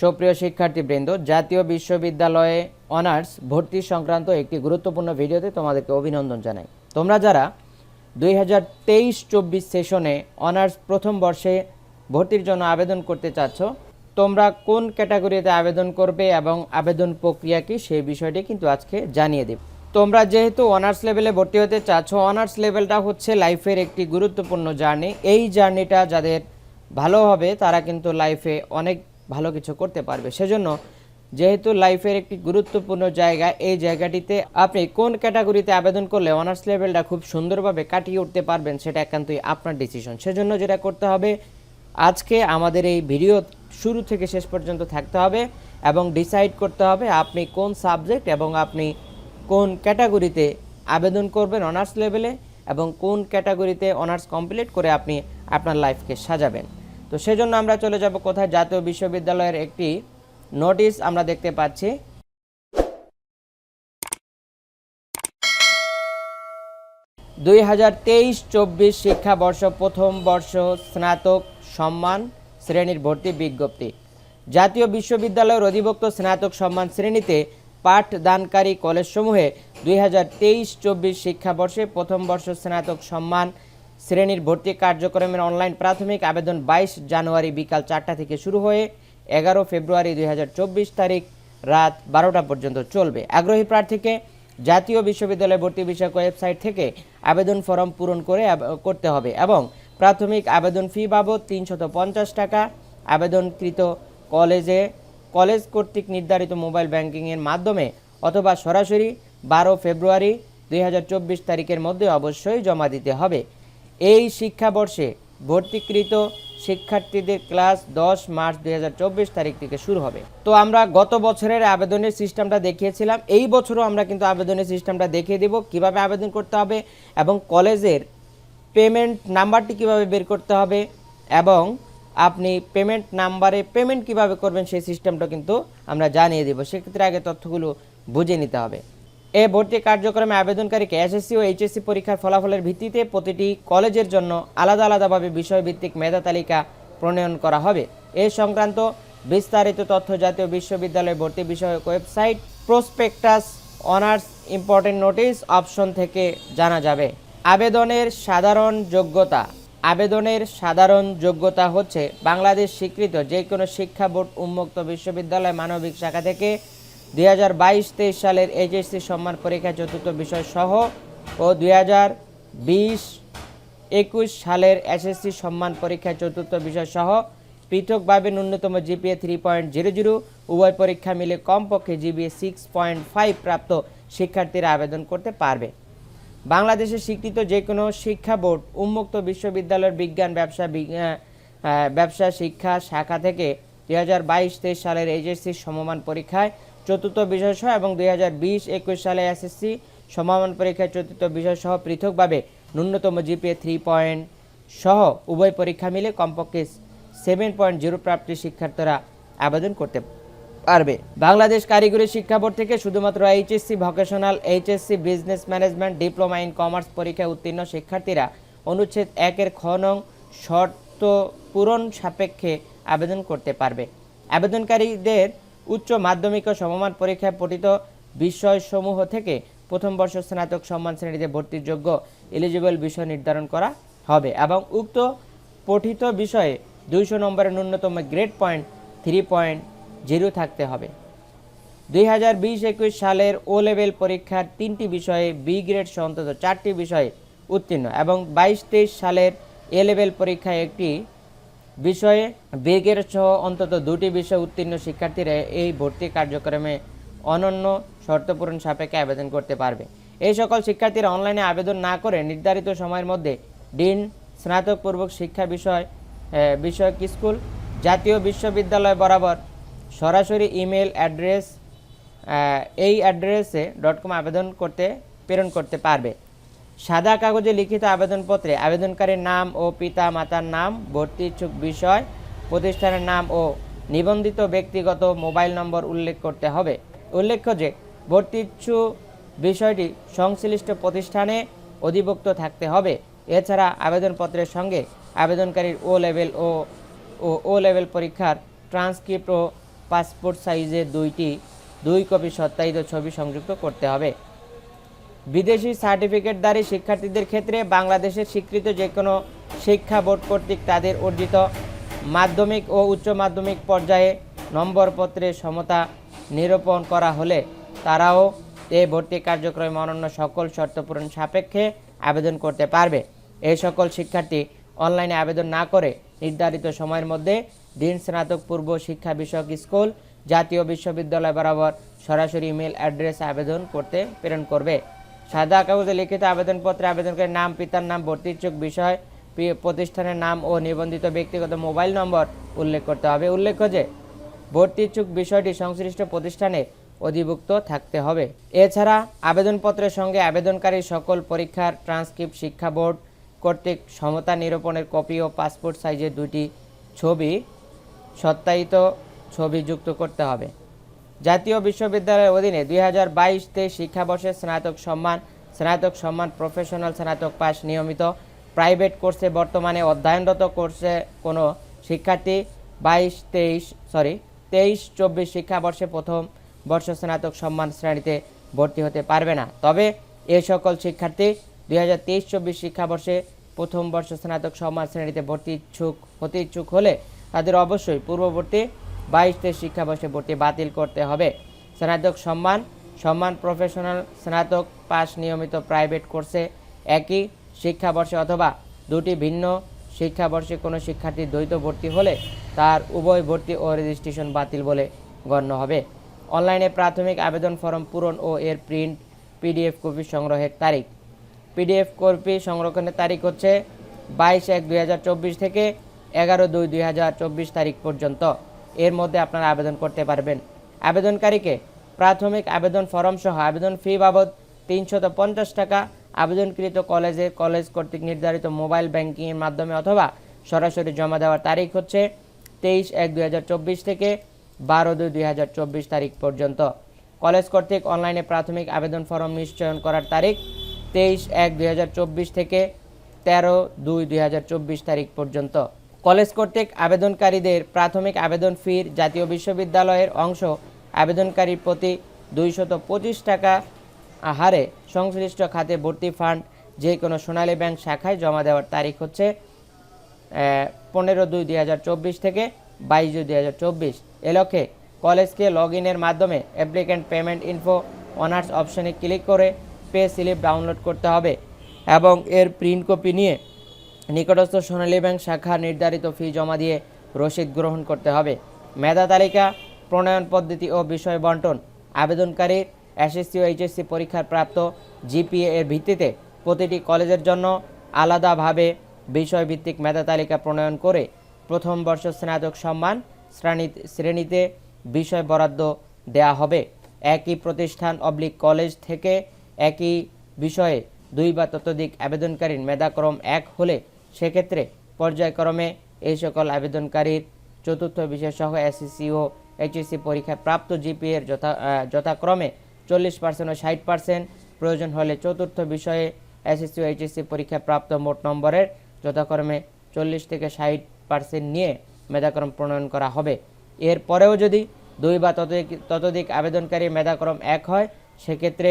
সুপ্রিয় শিক্ষার্থীবৃন্দ, জাতীয় বিশ্ববিদ্যালয়ে অনার্স ভর্তি সংক্রান্ত একটি গুরুত্বপূর্ণ ভিডিওতে তোমাদেরকে অভিনন্দন জানাই। তোমরা যারা দুই হাজার তেইশ চব্বিশ সেশনে অনার্স প্রথম বর্ষে ভর্তির জন্য আবেদন করতে চাচ্ছ, তোমরা কোন ক্যাটাগরিতে আবেদন করবে এবং আবেদন প্রক্রিয়া কি সেই বিষয়টি কিন্তু আজকে জানিয়ে দেব। তোমরা যেহেতু অনার্স লেভেলে ভর্তি হতে চাচ্ছ, অনার্স লেভেলটা হচ্ছে লাইফের একটি গুরুত্বপূর্ণ জার্নি। এই জার্নিটা যাদের ভালো হবে, তারা কিন্তু লাইফে অনেক ভালো কিছু করতে পারবে। সেজন্য যেহেতু লাইফের একটি গুরুত্বপূর্ণ জায়গা, এই জায়গাটিতে আপনি কোন ক্যাটাগরিতে আবেদন করলে অনার্স লেভেলটা খুব সুন্দরভাবে কাটিয়ে উঠতে পারবেন, সেটা একান্তই আপনার ডিসিশন সেজন্য যেটা করতে হবে, আজকে আমাদের এই ভিডিও শুরু থেকে শেষ পর্যন্ত থাকতে হবে এবং ডিসাইড করতে হবে আপনি কোন সাবজেক্ট এবং আপনি কোন ক্যাটাগরিতে আবেদন করবেন অনার্স লেভেলে এবং কোন ক্যাটাগরিতে অনার্স কমপ্লিট করে আপনি আপনার লাইফকে সাজাবেন। তো সেজন্য আমরা চলে যাব কোথায়? জাতীয় বিশ্ববিদ্যালয়ের একটি নোটিশ আমরা দেখতে পাচ্ছি। দুই হাজার তেইশ চব্বিশ শিক্ষাবর্ষ প্রথম বর্ষ স্নাতক সম্মান শ্রেণির ভর্তি বিজ্ঞপ্তি। জাতীয় বিশ্ববিদ্যালয়ের অধিভুক্ত স্নাতক সম্মান শ্রেণীতে পাঠদানকারী কলেজসমূহে দুই হাজার তেইশ চব্বিশ শিক্ষাবর্ষে প্রথম বর্ষ স্নাতক সম্মান শ্রেণির ভর্তি কার্যক্রমের অনলাইন প্রাথমিক আবেদন বাইশ জানুয়ারি বিকাল চারটা থেকে শুরু হয়ে এগারো ফেব্রুয়ারি দুই হাজার চব্বিশ তারিখ রাত বারোটা পর্যন্ত চলবে। আগ্রহী প্রার্থীকে জাতীয় বিশ্ববিদ্যালয় ভর্তি বিষয়ক ওয়েবসাইট থেকে আবেদন ফর্ম পূরণ করে করতে হবে এবং প্রাথমিক আবেদন ফি বাবদ তিনশত পঞ্চাশ টাকা। আবেদনকৃত কলেজে, কলেজ কর্তৃক নির্ধারিত মোবাইল ব্যাংকিংয়ের মাধ্যমে অথবা সরাসরি বারো ফেব্রুয়ারি দুই হাজার চব্বিশ তারিখের মধ্যে অবশ্যই জমা দিতে হবে। এই শিক্ষাবর্ষে ভর্তিকৃত শিক্ষার্থীদের ক্লাস দশ মার্চ দু হাজার চব্বিশ তারিখ থেকে শুরু হবে। তো আমরা গত বছরের আবেদনের সিস্টেমটা দেখিয়েছিলাম। এই বছরও আমরা কিন্তু আবেদনের সিস্টেমটা দেখিয়ে দেব, কীভাবে আবেদন করতে হবে এবং কলেজের পেমেন্ট নাম্বারটি কীভাবে বের করতে হবে এবং আপনি পেমেন্ট নাম্বারে পেমেন্ট কীভাবে করবেন সেই সিস্টেমটা কিন্তু আমরা জানিয়ে দেব। সেক্ষেত্রে আগে তথ্যগুলো বুঝে নিতে হবে। এ ভর্তি কার্যক্রমে আবেদনকারীকে এসএসসি ও এইচএসসি পরীক্ষার ফলাফলের ভিত্তিতে প্রতিটি কলেজের জন্য আলাদা আলাদাভাবে বিষয়ভিত্তিক মেধা তালিকা প্রণয়ন করা হবে। এ সংক্রান্ত বিস্তারিত তথ্য জাতীয় বিশ্ববিদ্যালয় ভর্তি বিষয়ক website prospectus honours important notice option থেকে জানা যাবে। আবেদনের সাধারণ যোগ্যতা। আবেদনের সাধারণ যোগ্যতা হচ্ছে বাংলাদেশ স্বীকৃত যে কোনো শিক্ষা বোর্ড উন্মুক্ত বিশ্ববিদ্যালয় মানবিক শাখা থেকে দুই হাজার বাইশ তেইশ সালের এইচএসসি সম্মান পরীক্ষা চতুর্থ বিষয় সহ ও দুই হাজার বিশ একুশ সালের এসএসসি সম্মান পরীক্ষা চতুর্থ বিষয় সহ পৃথকভাবে ন্যূনতম GPA three point zero zero, উভয় পরীক্ষা মিলে কমপক্ষে জিবিএ সিক্স পয়েন্ট ফাইভ প্রাপ্ত শিক্ষার্থীরা আবেদন করতে পারবে। বাংলাদেশের স্বীকৃত যে কোনো শিক্ষা বোর্ড, উন্মুক্ত বিশ্ববিদ্যালয়ের বিজ্ঞান ব্যবসা ব্যবসা শিক্ষা শাখা থেকে দুই হাজার বাইশ তেইশ সালের এইচএসসি সমমান পরীক্ষায় চতুর্থ বিষয় সহ এবং দুই হাজার বিশ একুশ সালে এসএসসি সমমান পরীক্ষায় চতুর্থ বিষয় সহ পৃথকভাবে ন্যূনতম জিপিএ থ্রি পয়েন্ট সহ উভয় পরীক্ষা মিলে কমপক্ষে সেভেন পয়েন্ট জিরো প্রাপ্তি শিক্ষার্থীরা আবেদন করতে পারবে। বাংলাদেশ কারিগরি শিক্ষা বোর্ড থেকে শুধুমাত্র HSC vocational, HSC business management, diploma in commerce পরীক্ষায় উত্তীর্ণ শিক্ষার্থীরা অনুচ্ছেদ একের খ নং শর্ত পূরণ সাপেক্ষে আবেদন করতে পারবে। আবেদনকারীদের উচ্চ মাধ্যমিক ও সমমান পরীক্ষায় পঠিত বিষয়সমূহ থেকে প্রথম বর্ষ স্নাতক সম্মান শ্রেণীতে ভর্তির যোগ্য এলিজিবল বিষয় নির্ধারণ করা হবে এবং উক্ত পঠিত বিষয়ে দুইশো নম্বরের ন্যূনতম grade point three point zero থাকতে হবে। দুই হাজার বিশ একুশ সালের ও লেভেল পরীক্ষার তিনটি বিষয়ে বি গ্রেড সহ অন্তত চারটি বিষয়ে উত্তীর্ণ এবং বাইশ তেইশ সালের এ লেভেল পরীক্ষায় একটি বিষয়ে বেগের সহ অন্তত দুটি বিষয় উত্তীর্ণ শিক্ষার্থীরা এই ভর্তি কার্যক্রমে অনন্য শর্ত পূরণ সাপেক্ষে আবেদন করতে পারবে। এই সকল শিক্ষার্থীরা অনলাইনে আবেদন না করে নির্ধারিত সময়ের মধ্যে ডিন, স্নাতকপূর্বক শিক্ষা বিষয় বিষয়ক স্কুল, জাতীয় বিশ্ববিদ্যালয় বরাবর সরাসরি ইমেল অ্যাড্রেস এই অ্যাড্রেসে ডট কম আবেদন করতে, প্রেরণ করতে পারবে। সাদা কাগজে লিখিত আবেদনপত্রে আবেদনকারীর নাম ও পিতা মাতার নাম, ভর্তি ইচ্ছুক বিষয়, প্রতিষ্ঠানের নাম ও নিবন্ধিত ব্যক্তিগত মোবাইল নম্বর উল্লেখ করতে হবে। উল্লেখ্য যে, ভর্তি ইচ্ছুক বিষয়টি সংশ্লিষ্ট প্রতিষ্ঠানে অধিভুক্ত থাকতে হবে। এছাড়া আবেদনপত্রের সঙ্গে আবেদনকারীর ও লেভেল ও ও লেভেল পরীক্ষার ট্রান্সক্রিপ্ট ও পাসপোর্ট সাইজের দুইটি, দুই কপি সত্যায়িত ছবি সংযুক্ত করতে হবে। বিদেশি সার্টিফিকেটধারী শিক্ষার্থীদের ক্ষেত্রে বাংলাদেশের স্বীকৃত যে কোনো শিক্ষা বোর্ড কর্তৃক তাদের অর্জিত মাধ্যমিক ও উচ্চ মাধ্যমিক পর্যায়ে নম্বরপত্রে সমতা নিরূপণ করা হলে তারাও এই ভর্তি কার্যক্রমে অনন্য সকল শর্ত পূরণ সাপেক্ষে আবেদন করতে পারবে। এই সকল শিক্ষার্থী অনলাইনে আবেদন না করে নির্ধারিত সময়ের মধ্যে দিন স্নাতক পূর্ব শিক্ষা বিষয়ক স্কুল, জাতীয় বিশ্ববিদ্যালয় বরাবর সরাসরি ইমেল অ্যাড্রেস আবেদন করতে প্রেরণ করবে। সাদা কাগজে লিখিত আবেদনপত্রে আবেদনকারীর নাম, পিতার নাম ভর্তি ইচ্ছুক বিষয় প্রতিষ্ঠানের নাম ও নিবন্ধিত ব্যক্তিগত মোবাইল নম্বর উল্লেখ করতে হবে। উল্লেখ্য যে, ভর্তি ইচ্ছুক বিষয়টি সংশ্লিষ্ট প্রতিষ্ঠানে অধিভুক্ত থাকতে হবে। এছাড়া, আবেদনপত্রের সঙ্গে আবেদনকারী সকল পরীক্ষার ট্রান্সক্রিপ্ট শিক্ষা বোর্ড কর্তৃক সমতা নিরূপণের কপি ও পাসপোর্ট সাইজের দুটি ছবি সত্যায়িত ছবি যুক্ত করতে হবে। জাতীয় বিশ্ববিদ্যালয়ের অধীনে দুই হাজার বাইশ তেইশ শিক্ষাবর্ষে স্নাতক সম্মান স্নাতক সম্মান প্রফেশনাল স্নাতক পাস নিয়মিত। প্রাইভেট কোর্সে বর্তমানে অধ্যয়নরত কোর্সে কোনো শিক্ষার্থী বাইশ তেইশ সরি তেইশ চব্বিশ শিক্ষাবর্ষে প্রথম বর্ষ স্নাতক সম্মান শ্রেণীতে ভর্তি হতে পারবে না। তবে এ সকল শিক্ষার্থী দুই হাজার তেইশ চব্বিশ শিক্ষাবর্ষে প্রথম বর্ষ স্নাতক সম্মান শ্রেণীতে ভর্তি ইচ্ছুক, হতে ইচ্ছুক হলে তাদের অবশ্যই পূর্ববর্তী বাইশ তেইশ শিক্ষাবর্ষে ভর্তি বাতিল করতে হবে। স্নাতক সম্মান সম্মান প্রফেশনাল স্নাতক পাস নিয়মিত প্রাইভেট কোর্সে একই শিক্ষাবর্ষে অথবা দুটি ভিন্ন শিক্ষাবর্ষে কোনো শিক্ষার্থী দ্বৈত ভর্তি হলে তার উভয় ভর্তি ও রেজিস্ট্রেশন বাতিল বলে গণ্য হবে। অনলাইনে প্রাথমিক আবেদন ফর্ম পূরণ ও এর প্রিন্ট পিডিএফ কপি সংগ্রহের তারিখ। পিডিএফ কপি সংরক্ষণের তারিখ হচ্ছে বাইশ এক দুই থেকে এগারো দুই দুই তারিখ পর্যন্ত। এর মধ্যে আপনারা আবেদন করতে পারবেন। আবেদনকারীকে প্রাথমিক আবেদন ফর্ম সহ আবেদন ফি বাবদ তিনশত পঞ্চাশ টাকা আবেদনকৃত কলেজে কলেজ কর্তৃক নির্ধারিত মোবাইল ব্যাংকিংয়ের মাধ্যমে অথবা সরাসরি জমা দেওয়ার তারিখ হচ্ছে তেইশ এক দুই থেকে বারো দুই দুই তারিখ পর্যন্ত। কলেজ কর্তৃক অনলাইনে প্রাথমিক আবেদন ফর্ম নিশ্চয়ন করার তারিখ তেইশ এক দুই থেকে তেরো দুই দুই তারিখ পর্যন্ত। কলেজ কর্তৃক আবেদনকারীদের প্রাথমিক আবেদন ফির জাতীয় বিশ্ববিদ্যালয়ের অংশ আবেদনকারীর প্রতি দুইশত পঁচিশ টাকা হারে সংশ্লিষ্ট খাতে ভর্তি ফান্ড যে কোনো সোনালী ব্যাংক শাখায় জমা দেওয়ার তারিখ হচ্ছে পনেরো দুই দুই হাজার চব্বিশ থেকে বাইশ দুই দুই হাজার চব্বিশ। এ লক্ষ্যে কলেজকে লগ ইনের মাধ্যমে অ্যাপ্লিক্যান্ট পেমেন্ট ইনফো অনার্স অপশনে ক্লিক করে পে স্লিপ ডাউনলোড করতে হবে এবং এর প্রিন্ট কপি নিয়ে নিকটস্থ সোনালী ব্যাংক শাখা নির্ধারিত ফি জমা দিয়ে রসিদ গ্রহণ করতে হবে। মেধা তালিকা, প্রণয়ন পদ্ধতি ও বিষয় বন্টন। আবেদনকারীর এসএসসি ও এইচএসসি পরীক্ষার প্রাপ্ত জিপিএ এর ভিত্তিতে প্রতিটি কলেজের জন্য আলাদাভাবে বিষয়ভিত্তিক মেধা তালিকা প্রণয়ন করে প্রথম বর্ষ স্নাতক সম্মান শ্রেণি শ্রেণীতে বিষয় বরাদ্দ দেয়া হবে। একই প্রতিষ্ঠান অবলিক কলেজ থেকে একই বিষয়ে দুই বা ততোধিক আবেদনকারীর মেধাক্রম এক হলে সেক্ষেত্রে পর্যায়ক্রমে এই সকল আবেদনকারীর চতুর্থ বিষয় সহ এসএসসি ও এইচএসসি পরীক্ষায় প্রাপ্ত জিপিএ এর যথা যথাক্রমে চল্লিশ পার্সেন্ট ও ষাট পার্সেন্ট প্রয়োজন হলে চতুর্থ বিষয়ে এসএসসি ও এইচএসসি পরীক্ষায় প্রাপ্ত মোট নম্বরের যথাক্রমে চল্লিশ থেকে ষাট পার্সেন্ট নিয়ে মেধাক্রম প্রণয়ন করা হবে। এর পরেও যদি দুই বা ততোধিক ততোধিক আবেদনকারী মেধাক্রম এক হয়, সেক্ষেত্রে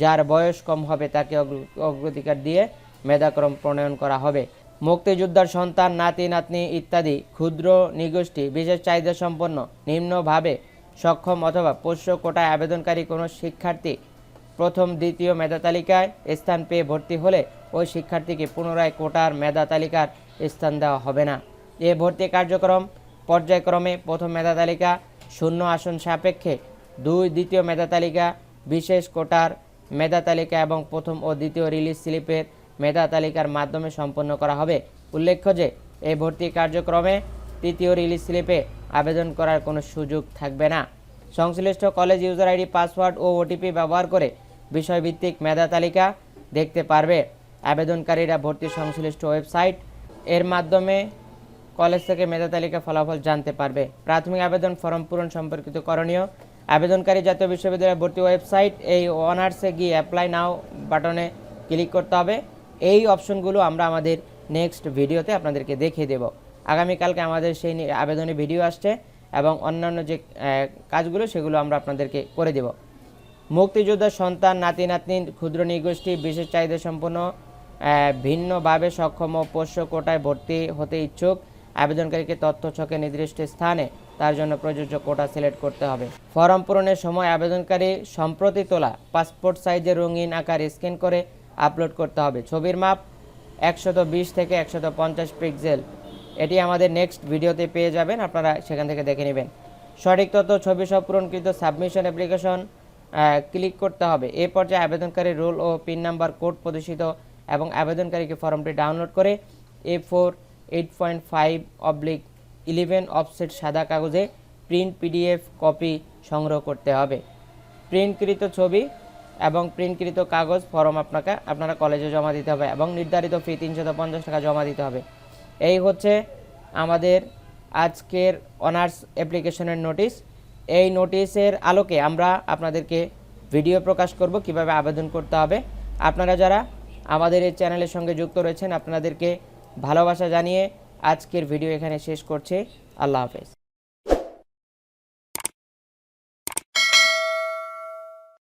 যার বয়স কম হবে তাকে অগ্র- অগ্রাধিকার দিয়ে মেধাক্রম প্রণয়ন করা হবে। মুক্তিযোদ্ধার সন্তান, নাতি, নাতনি ইত্যাদি ক্ষুদ্র নিগোষ্ঠী বিশেষ চাহিদা সম্পন্ন, নিম্নভাবে সক্ষম অথবা পোষ্য কোটায় আবেদনকারী কোনো শিক্ষার্থী প্রথম, দ্বিতীয় মেধা তালিকায় স্থান পেয়ে ভর্তি হলে ওই শিক্ষার্থীকে পুনরায় কোটার মেধা তালিকার স্থান দেওয়া হবে না। এ ভর্তি কার্যক্রম পর্যায়ক্রমে প্রথম মেধা তালিকা, শূন্য আসন সাপেক্ষে দুই, দ্বিতীয় মেধা তালিকা, বিশেষ কোটার মেধা তালিকা এবং প্রথম ও দ্বিতীয় রিলিজ স্লিপের মেধা তালিকার মাধ্যমে সম্পন্ন করা হবে। উল্লেখ্য যে, এই ভর্তি কার্যক্রমে তৃতীয় রিলিজ স্লিপে আবেদন করার কোনো সুযোগ থাকবে না। সংশ্লিষ্ট কলেজ ইউজার আইডি, পাসওয়ার্ড ও ওটিপি ব্যবহার করে বিষয়ভিত্তিক মেধা তালিকা দেখতে পারবে। আবেদনকারীরা ভর্তি সংশ্লিষ্ট ওয়েবসাইট এর মাধ্যমে কলেজ থেকে মেধা তালিকা ফলাফল জানতে পারবে। প্রাথমিক আবেদন ফর্ম পূরণ সম্পর্কিত করণীয়। আবেদনকারী জাতীয় বিশ্ববিদ্যালয়ের ভর্তি ওয়েবসাইট এই অনার্সে গিয়ে অ্যাপ্লাই নাও বাটনে ক্লিক করতে হবে। এই অপশনগুলো আমরা আমাদের নেক্সট ভিডিওতে আপনাদেরকে দেখিয়ে দেব। আগামীকালকে আমাদের সেই আবেদনে ভিডিও আসছে এবং অন্যান্য যে কাজগুলো সেগুলো আমরা আপনাদেরকে করে দেব। মুক্তিযোদ্ধার সন্তান, নাতি, নাতনি, ক্ষুদ্র, নিগোষ্ঠী, বিশেষ চাহিদা সম্পন্ন ভিন্নভাবে সক্ষম ও পোষ্য কোটায় ভর্তি হতে ইচ্ছুক, আবেদনকারীকে তথ্য ছকে নির্দিষ্ট স্থানে তার জন্য প্রযোজ্য কোটা সিলেক্ট করতে হবে। ফর্ম পূরণের সময় আবেদনকারী সম্প্রতি তোলা পাসপোর্ট সাইজের রঙিন আকার স্ক্যান করে আপলোড করতে হবে। ছবির মাপ একশত বিশ থেকে একশত পঞ্চাশ পিক্সেল এটি আমাদের নেক্সট ভিডিওতে পেয়ে যাবেন, আপনারা সেখান থেকে দেখে নেবেন। সঠিক তথ্য, ছবি সব পূরণকৃত সাবমিশন অ্যাপ্লিকেশন ক্লিক করতে হবে। এ পর্যায়ে আবেদনকারীর রোল ও পিন নাম্বার কোড প্রদর্শিত এবং আবেদনকারীকে ফর্মটি ডাউনলোড করে A four eight point five oblique eleven offset সাদা কাগজে প্রিন্ট পিডিএফ কপি সংগ্রহ করতে হবে। প্রিন্টকৃত ছবি এবং প্রিন্টকৃত কাগজ ফর্ম আপনাকে, আপনারা কলেজে জমা দিতে হবে এবং নির্ধারিত ফি তিনশত পঞ্চাশ টাকা জমা দিতে হবে। এই হচ্ছে আমাদের আজকের অনার্স অ্যাপ্লিকেশনের নোটিশ এই নোটিশের আলোকে আমরা আপনাদেরকে ভিডিও প্রকাশ করব, কীভাবে আবেদন করতে হবে। আপনারা যারা আমাদের এই চ্যানেলের সঙ্গে যুক্ত রয়েছেন, আপনাদেরকে ভালোবাসা জানিয়ে আজকের ভিডিও এখানে শেষ করছি। আল্লাহ হাফেজ।